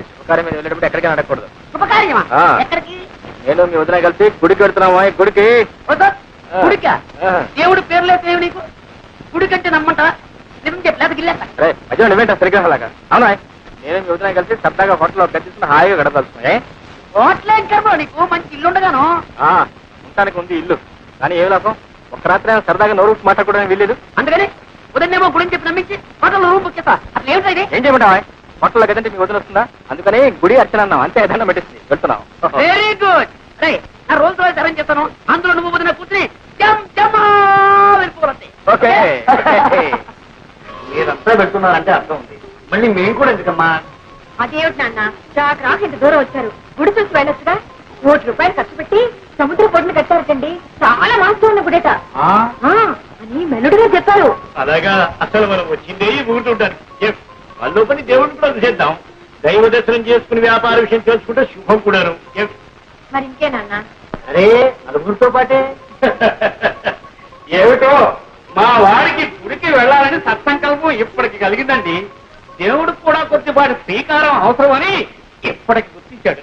శుభకార్యం మీద వెళ్ళేటప్పుడు ఎక్కడికైనా అడగకూడదు. శుభకార్యమా? ఆ. ఎక్కడికి? నేను మీ వదిన కలిసి గుడికి వెళ్తున్నామా? గుడికి. గుడికా. దేవుడు పేరు లేదు దేవుడు నీకు? గుడి కంటే నమ్మంటావా? నిజం చెప్పలేదు నువ్వేంట సరిగ్గా అలాగా అవునా? నేను మీ వదిన కలిసి సరదాగా హోటల్లో కట్టిస్తున్న హాయిగా గడపలుస్తున్నాయి హోటల్ ఏం నీకు మంచి ఇల్లు ఉండగాను. ఉండటానికి ఉంది ఇల్లు. కానీ ఏ లాభం? ఒక రాత్రి సరదాగా నోరు మాట్లాడుకోవడానికి వీల్లేదు. అందుకని ఉదయనేమో గుడిని చెప్పి నమ్మించి హోటల్ రూమ్ బుక్ చేస్తా. అసలు ఏమిటా ఇది? ఏం చేయమంటావా? హోటల్లో కదంటే మీ వదిన వస్తుందా? అందుకని గుడి అర్చన అన్నాం అంతే ఏదైనా పెట్టింది వెళ్తున్నాం వెరీ గుడ్ రే నా రోజు రోజు అరేంజ్ చేస్తాను. అందులో నువ్వు వదిన కూర్చుని జమ్ జమా వెళ్ళిపోరంతే ఓకే. మీరంతా పెడుతున్నారంటే అర్థం ఉంది. మళ్ళీ మేము కూడా ఎందుకమ్మా? అదేమిటి నాన్న? రాక రాక ఇంత దూరం వచ్చారు. గుడి చూసి వెళ్ళొచ్చుగా? కోటి రూపాయలు ఖర్చు పెట్టి సముద్ర పొడిని కట్టారటండి. చాలా మాస్తూ ఉన్న గుడేట. మెలుడుగా చెప్పారు. అలాగా అసలు మనం వచ్చిందే ఊరుతుంటాను వాళ్ళ పని దేవుడిని కూడా చేద్దాం దైవ దర్శనం చేసుకుని వ్యాపార విషయం తెలుసుకుంటే శుభం కూడాను? మరి ఇంకే నాన్న. అరే నలుగురితో పాటే. ఏమిటో మా వాడికి గుడికి వెళ్ళాలని సత్సంకల్పం ఇప్పటికి కలిగిందండి. దేవుడికి కూడా కొద్దిపాటి శ్రీకారం అవసరమని ఇప్పటికి గుర్తించాడు.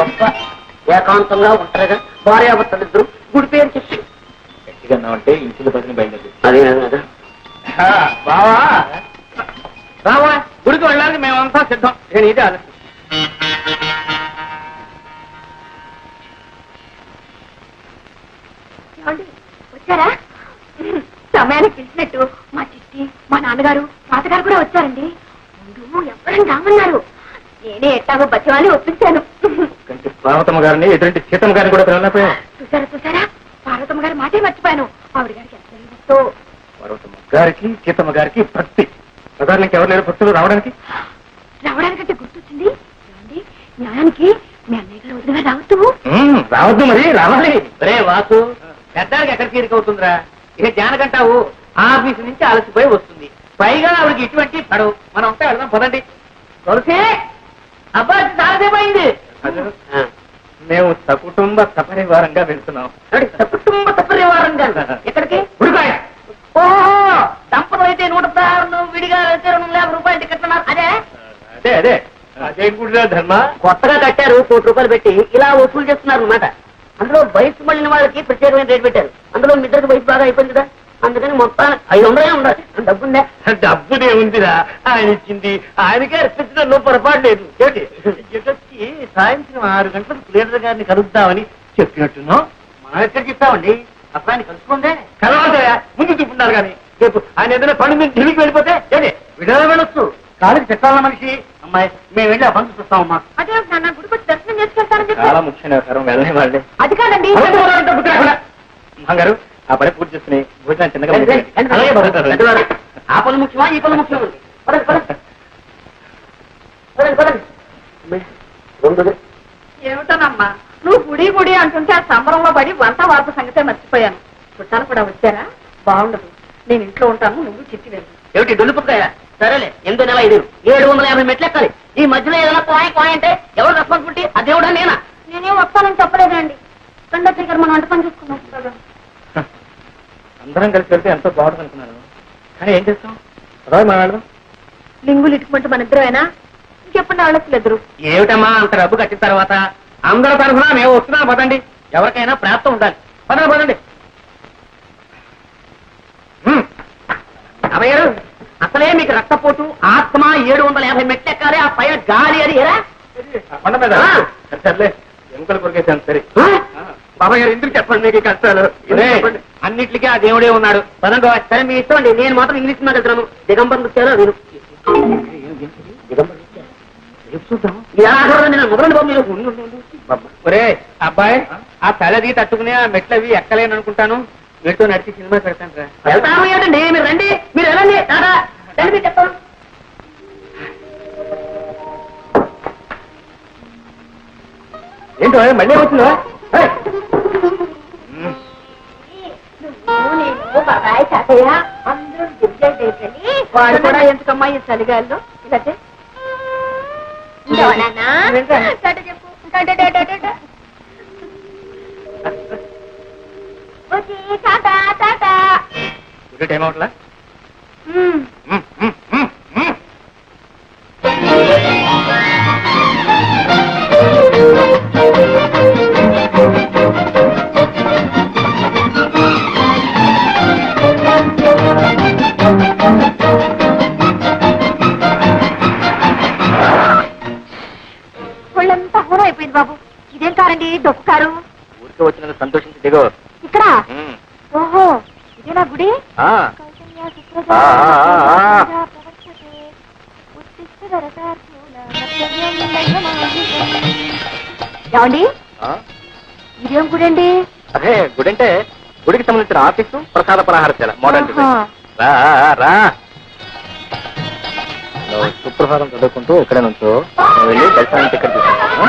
గొప్ప ఏకాంతంగా ఉంటారుగా. భార్యాభర్తలిద్దరు గుడి పేరు అంటే ఇంటికి పదిని బయలుదేరి. అదే బావా. రావా గుడికి వెళ్ళాలని మేమంతా సిద్ధం. నేను ఇదే ఆలోచన? వచ్చారా? సమయానికి పిలిచినట్టు మా చిట్టి మా నాన్నగారు తాతగారు కూడా వచ్చారండి. ముందు ఎవరైనా రామన్నారు. నేనే ఎట్టాగో బతివాలి ఒప్పించాను. కంటి పార్వతమ్మ గారిని ఎటువంటి సీతమ్మ గారిని కూడా పిలవలేకపోయా చూసారా చూసారా? పార్వతమ్మ గారి మాటే మర్చిపోయాను. ఆవిడ గారికి ఎంత. పార్వతమ్మ గారికి సీతమ్మ గారికి భక్తి. ప్రధానికి ఎవరు లేరు భక్తులు రావడానికి? రావడానికంటే గుర్తొచ్చింది. ఏమండి? న్యాయానికి మీ అన్నయ్య గారు వదిలిగా రావద్దు. ఉమ్, రావద్దు మరి రావాలి. రే వాసు పెద్దానికి ఎక్కడ తీరిక అవుతుందిరా? ఇక జానకంటావు ఆఫీస్ నుంచి అలసిపోయి వస్తుంది. పైగా ఆవిడకి ఇటువంటి పడవు. మనం అంతా వెళ్దాం పదండి. తులసి! అబ్బా చాలాసేపు అయింది. మేము సకుటుంబ సపరివారంగా వెళ్తున్నాం. కుటుంబ సపరివారంగా? ఎక్కడికి? ఉడికాయ ఓహో దంపతులు అయితే నూట పదహారు విడిగా అయితే రెండు యాభై రూపాయలు టికెట్ అన్నారు. అదే? అదే అదే. అదేం కూడా ధర్మ. కొత్తగా కట్టారు కోటి రూపాయలు పెట్టి ఇలా వసూలు చేస్తున్నారు అన్నమాట అందులో వయసు మళ్ళిన వాళ్ళకి ప్రత్యేకమైన రేట్ పెట్టారు. అందులో మీ ఇద్దరికి వయసు బాగా అయిపోయింది కదా అందుకని మొత్తం ఐదు వందలే ఉండాలి. డబ్బుందే. డబ్బునే ఉందిరా. ఆయన ఇచ్చింది. ఆయనకే అర్పించడం నువ్వు పొరపాటు లేదు. సాయంత్రం ఆరు గంటలకు లీడర్ గారిని కలుద్దామని చెప్పినట్టున్నావు మనం ఎక్కడికి ఇస్తామండి అప్పుడు ఆయన కలవదయా ముందు చూపున్నారు కానీ. రేపు ఆయన ఏదైనా పని మీద ఢిల్లీకి వెళ్ళిపోతే ఏంటి విడుదల వెళ్ళొచ్చు. కాలికి చెట్టాల మనిషి? అమ్మాయి మేము వెళ్ళి ఆ పని చూస్తామమ్మా అదే నాన్న గుడికొచ్చి దర్శనం చేసుకెళ్తానని చాలా ముఖ్యమైన వ్యవహారం వెళ్ళని వాళ్ళే. అది కాదండి. గారు ఆ పని పూర్తి చేసుకుని భోజనం చిన్నగా. ఆ పనులు ముఖ్యమా? ఈ పనులు ముఖ్యమా? పదండి. పదండి పదండి. ఏమిటోనమ్మా? నువ్వు గుడి గుడి అంటుంటే ఆ సంబరంలో పడి వంట వార్త సంగతే మర్చిపోయాను. చుట్టాలు కూడా వచ్చారా? బాగుండదు. నేను ఇంట్లో ఉంటాను నువ్వు చిట్టి వెళ్ళు. ఏమిటి దొల్లిపుకాయ సరేలే ఎనిమిది నెల ఐదు? ఏడు వందల యాభై మెట్లు ఎక్కాలి. ఈ మధ్యలో ఏదైనా కోయ కోయ అంటే ఎవరు రెస్పాన్సిబిలిటీ ఆ దేవుడా నేనా? నేనేం వస్తానని చెప్పలేదండి. రెండో దగ్గర మనం వంట పని చూసుకున్నాం అందరం కలిసి వెళ్తే ఎంతో బాగుంటుంది అనుకున్నాను కానీ ఏం చేస్తాం? మా వెళ్దాం లింగులు ఇటుకుంటూ మన ఇద్దరేనా ఇంకెప్పుడు వెళ్ళట్లేదు ఏమిటమ్మా అంత డబ్బు కట్టిన తర్వాత? అందరూ తరఫున మేము వస్తున్నాం పదండి. ఎవరికైనా ప్రాప్తం ఉండాలి. పదండి పదండి. గారు అసలే మీకు రక్తపోటు ఆత్మ ఏడు వందల యాభై మెట్లు ఎక్కాలి ఆ పైన గాలి అది ఎరా కొండ మీద. ఆ. సరే, సర్లే ఎముకలు కొరికేసాను సరే. బాబా గారు ఎందుకు చెప్పండి మీకు కష్టాలు. చెప్పండి. అన్నిటికీ ఆ దేవుడే ఉన్నాడు. పదండి. సరే మీ ఇష్టం అండి నేను మాత్రం ఇంగ్లీష్ సినిమాకి వెళ్తున్నాను దిగంబర్ నృత్యాలు విను. ఒరే అబ్బాయి ఆ? తలది తట్టుకుని ఆ మెట్లు అవి ఎక్కలేను అనుకుంటాను వీటితో నడిచి సినిమా పెడతాను రా. రండి మీరు వెళ్ళండి. ఏంటో మళ్ళీ వచ్చిందా ఏయ్, బాబాయ్ తాతయ్య అందరూ వాడు కూడా ఎందుకమ్మా ఈ చలిగాల్లో? ఇలా ఇంకా టైం అవట్లా ఇంటికి వచ్చినందుకు సంతోషించి దిగు ఇక్కడ? ఉమ్. ఓహో ఇదేనా గుడి? ఆ, ఆ, ఆ, ఆ. ఏమండి? ఆ? ఇదేం గుడి అండి అదే గుడి అంటే గుడికి సంబంధించిన ఆఫీసు ప్రసాద పలహారశాల మోడల్ డిజైన్ ఆహా. రా రా నువ్వు సుప్రభాతం చదువుకుంటూ ఇక్కడే నుంచో. నేను వెళ్ళి దర్శనానికి టికెట్ తీసుకుంటాను.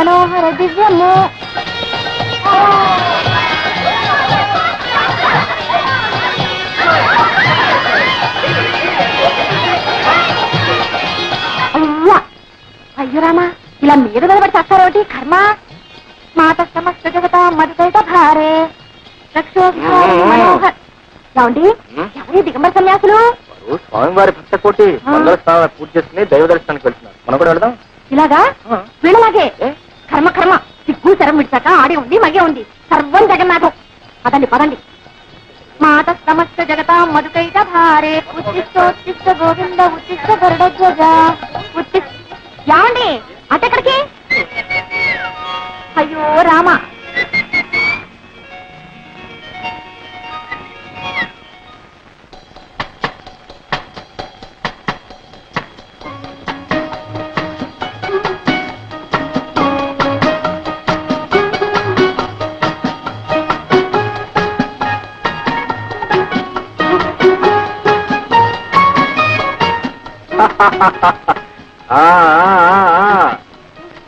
మనోహర దివ్యము. అవ్వా! అయ్యో రామా ఇలా మీద నిలబడి చేస్తారోటి కర్మ? మాత సమస్త జగతాం మధుకైత భారే. ఏమండి. ఎవరి దిగంబర సన్యాసులు? వారు స్వామివారి భక్త కోటి. మంగళ స్నానం పూజ చేసుకుని దైవ దర్శనానికి వెళ్తున్నారు. మనం కూడా వెళదాం? ఇలాగా. వీళ్ళలాగే? కర్మ కర్మ. సిగ్గు శరం విడిచాక ఆడే ఉంది మగే ఉంది. సర్వం జగన్నాథం. పదండి పదండి. మాత సమస్త జగత మధుకైట భారే. ఉత్తిష్టోత్తిష్ట గోవింద ఉత్తిష్ట గరుడధ్వజ ఉత్తిష్ట. యావండి అటెక్కడికి అయ్యో రామ.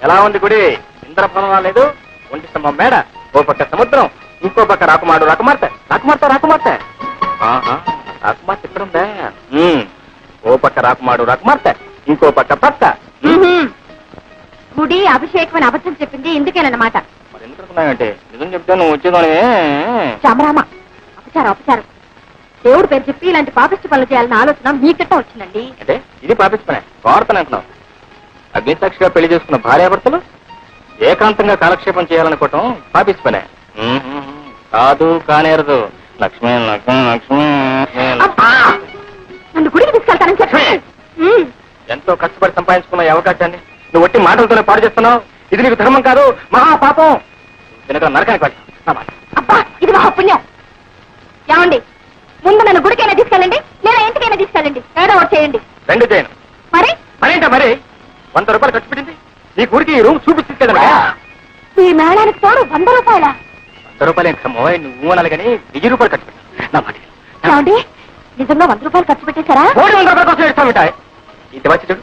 ఎలా ఉంది గుడి? ఇంద్రఫలం రాలేదు? ఒంటి స్తంభం మేడ ఓ పక్క సముద్రం ఇంకో పక్క రాకుమాడు రాకుమార్తె. రాకుమార్తె రాకుమార్తె. రాకుమార్తె ఇక్కడ ఉందా. ఓ పక్క రాకుమాడు రాకుమార్తె ఇంకో పక్క పక్క. గుడి అభిషేకం అని అబద్ధం చెప్పింది ఇందుకేనన్నమాట మరి ఎందుకు నిజం చెప్తే నువ్వు వచ్చేదాని రామరామ అపచారం అపచారం. దేవుడి పేరు చెప్పి ఇలాంటి పాపిష్టి పనులు చేయాలన్న ఆలోచన మీకట్ట వచ్చిందండి. అంటే ఇది పాపిస్తున్నాయి వార్తను అంటున్నావు. అగ్నిసాక్షిగా పెళ్ళి చేసుకున్న భార్యాభర్తలు ఏకాంతంగా కాలక్షేపం చేయాలనుకోవటం మ్మ్. కాదు కానేరదు. లక్ష్మి లక్ష్మి లక్ష్మి. అబ్బా! నన్ను గుడికి తీసుకెళ్తానని చెప్పి. ఎంతో కష్టపడి సంపాదించుకున్న ఈ అవకాశాన్ని నువ్వు ఒట్టి మాటలతోనే పాడు చేస్తున్నావు. ఇది నీకు ధర్మం కాదు మహా పాపం వెనక నరకానికి పడతావు. నా మాట. అబ్బా ఇది మహా పుణ్యం ఏమండి ముందు నన్ను గుడికైనా తీసుకెళ్ళండి లేదా ఇంటికైనా తీసుకెళ్ళండి. ఏదో ఒకటి చేయండి. రెండు చేయను. మరి? మరేంటా మరి? వంద రూపాయలు ఖర్చు పెట్టింది? నీ ఊరికి ఈ రూమ్ చూపించి తీసుకెళ్ళాలి ఈ మేళానికి తోడు వంద రూపాయల? వంద రూపాయలు కమ్మో నువ్వు అనాలి కానీ వెయ్యి రూపాయలు ఖర్చు పెట్టాను నా మాట. ఏమండి? నిజంగా వంద రూపాయలు ఖర్చు పెట్టేశారా? మూడు వందల రూపాయల ఇస్తాం మిఠాయి ఇది వచ్చి చూడు.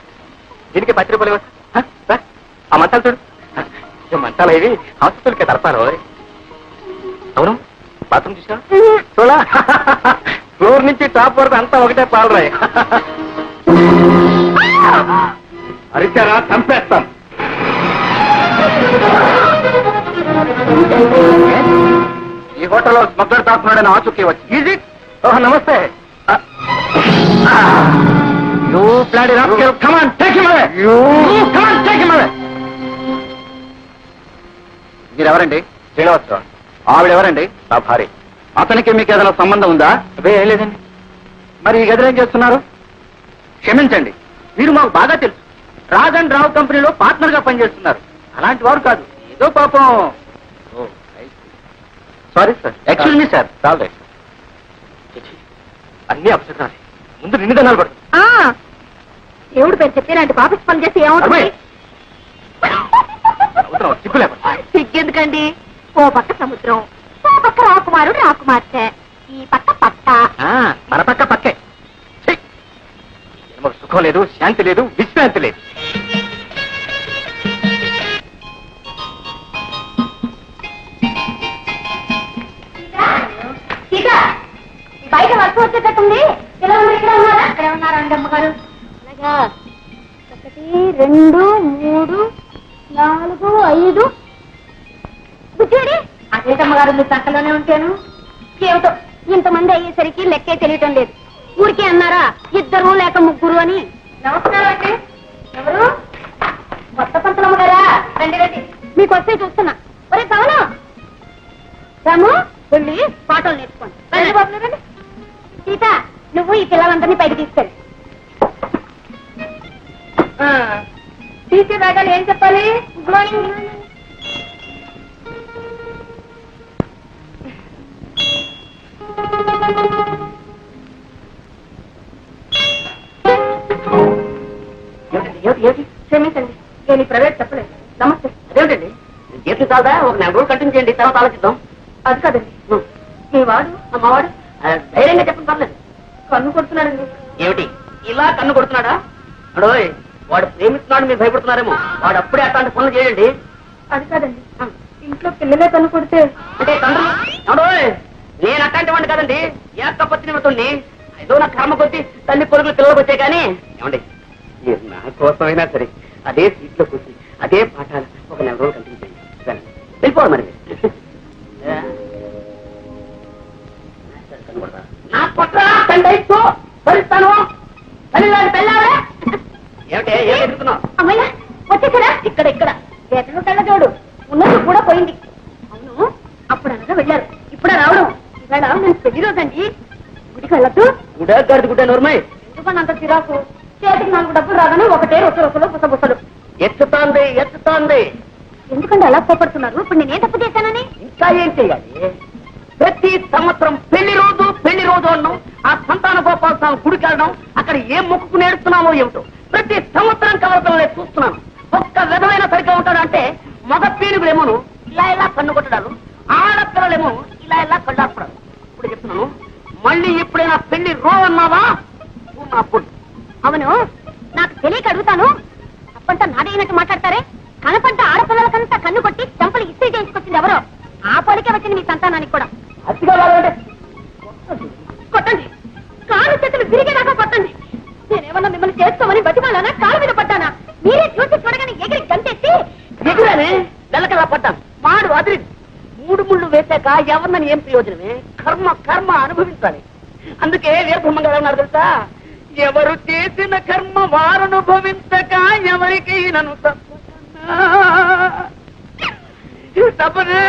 దీనికి పది రూపాయలు. ఆ మంచాలు చూడు. ఈ మంచాలు ఇవి హాస్పిటల్కి తడపారు అవును? బాత్రూమ్ చూసా. చూడా ఫ్లోర్ నుంచి టాప్ వరకు అంతా ఒకటే పాలరాయి. అరిచారా? చంపేస్తాం. ఈ హోటల్లో స్మగ్లర్ దాస్తున్నాడని ఆచూకీ వచ్చి. ఈజీ ఓహ్ నమస్తే. You bloody rascal come on take him away you come on take him away మీరెవరండి? Srinivasarao. ఆవిడెవరండి? నా భార్య. అతనికి మీకు ఏదైనా సంబంధం ఉందా? అదే ఏం లేదండి. మరి ఈ గదిలో ఏం చేస్తున్నారు? క్షమించండి. మీరు మాకు బాగా తెలుసు. రాజ్ అండ్ రావు కంపెనీలో పార్ట్నర్గా పనిచేస్తున్నారు. అలాంటి వారు కాదు. ఏదో పాపం. Sorry sir. Excuse me sir చాలు. అన్ని అప్సరాలే ముందు నిన్ను దన్నాలు పడు. ఆ, దేవుడి పేరు చెప్పి ఇలాంటి పాపిష్టి పనులు చేసి ఏమవుతుంది? సిగ్గు సిగ్గెందుకండి పక్క సముద్రం పక్క రాకుమారుడు రాకుమార్తె. ఈ పక్క పట్ట ఆ, మన పక్క పక్కే. ఛీ! ఈ జన్మకు సుఖం లేదు శాంతి లేదు విశ్రాంతి లేదు. సీత బయట వర్షం వచ్చేటట్టుంది. ఎలా ఉంది ఇక్కడ ఉన్నారా? అక్కడ ఉన్నారండి అమ్మగారు? అలాగా ఒకటి రెండు మూడు నాలుగు ఐదు. కూర్చోడి అదేటమ్మ గారు మీ పక్కలోనే ఉంటాను? ఏమిటో? ఇంతమంది అయ్యేసరికి లెక్కే తెలియటం లేదు. ఊరికే అన్నారా ఇద్దరు లేక ముగ్గురు అని? నమస్కారం అండి. ఎవరు? కొత్త పంతులమ్మ గారా? రండి రండి. మీకు వస్తే చూస్తున్నా. ఒరే పవను! రాము వెళ్ళి పాటలు నేర్చుకోండి. బాబు రండి. సీత నువ్వు ఈ పిల్లలందరినీ పైకి తీసుకెళ్ళి. టీచర్ రాగానే ఏం చెప్పాలి? గుడ్ మార్నింగ్ ప్రైవేట్ చెప్పలేదు. నమస్తే. అదేమిటండి? చేతులు చాలదా? ఒక నెల రోజులు కంటిన్యూ చేయండి. తర్వాత ఆలోచిద్దాం. అది కాదండి. మీ. వాడు అమ్మవాడు ఆ, ధైర్యంగా చెప్పండి పర్లేదు. కన్ను కొడుతున్నాడండి. ఏమిటి? ఇలా కన్ను కొడుతున్నాడా? అడోయ్ వాడు ప్రేమిస్తున్నాడు మీరు భయపడుతున్నారేమో. వాడు అప్పుడే అట్లాంటి పనులు చేయండి. అది కాదండి. ఇంట్లో పిల్లలే కన్ను కొడితే అంటే తండ్రులు అడోయ్ నేను అట్లాంటి వాడిని కాదండి. ఏకపత్ని నిమిత్తుణ్ణి ఏదో నా కర్మ కొద్ది తల్లి పొరుగులు పిల్లలకు వచ్చాయి కానీ ఏమండి? నా కోసమైనా సరే అదే సీట్లో కూర్చుని అదే పాఠాలు ఒక నెల రోజులు సరే వెళ్ళిపోవాలి మరి. ఇక్కడ ఇక్కడ. ఎక్కడో కళ్ళజోడు ఉన్నది కూడా పోయింది. అవును అప్పుడు అనగా వెళ్ళారు. ఇప్పుడు రావడం. ఇవాళ నేను పెళ్ళి రోజండి. గుడికి వెళ్ళొద్దు. గుడ గడిది గుడ్డ నోర్మయ్ ఎందుకని అంత చిరాకు? చేతికి నాలుగు డబ్బులు రాగానే ఒకటే రొసలు రొసలు బుసబుసలు ఎత్తుతోంది ఎత్తుతోంది. ఎందుకంటే అలా కోపడుతున్నారు? ఇప్పుడు నేనే తప్పు చేశానని? ఇంకా ఏం చేయాలి? ప్రతి సంవత్సరం పెళ్ళి రోజు పెళ్ళి రోజు అన్నాం. ఆ సంతాన గోపాల స్వామి గుడికి వెళ్ళడం అక్కడ ఏం మొక్కుకు నేడుస్తున్నామో ఏమిటో. ప్రతి సంవత్సరం కవలతలనే చూస్తున్నాను. ఒక్క విధమైన సరిగ్గా ఉంటాడు అంటే మగ పీనుగులేమోను ఇలా ఇలా కన్ను కొట్టడాలు. ముళ్ళు ఎవరినని ఏం ప్రయోజనమే? కర్మ కర్మ అనుభవించాలి. అందుకే వీరబ్రహ్మంగా ఉన్నారు తెలుసా? ఎవరు చేసిన కర్మ వారు అనుభవించక ఎవరికి నన్ను తప్పు తప్పనే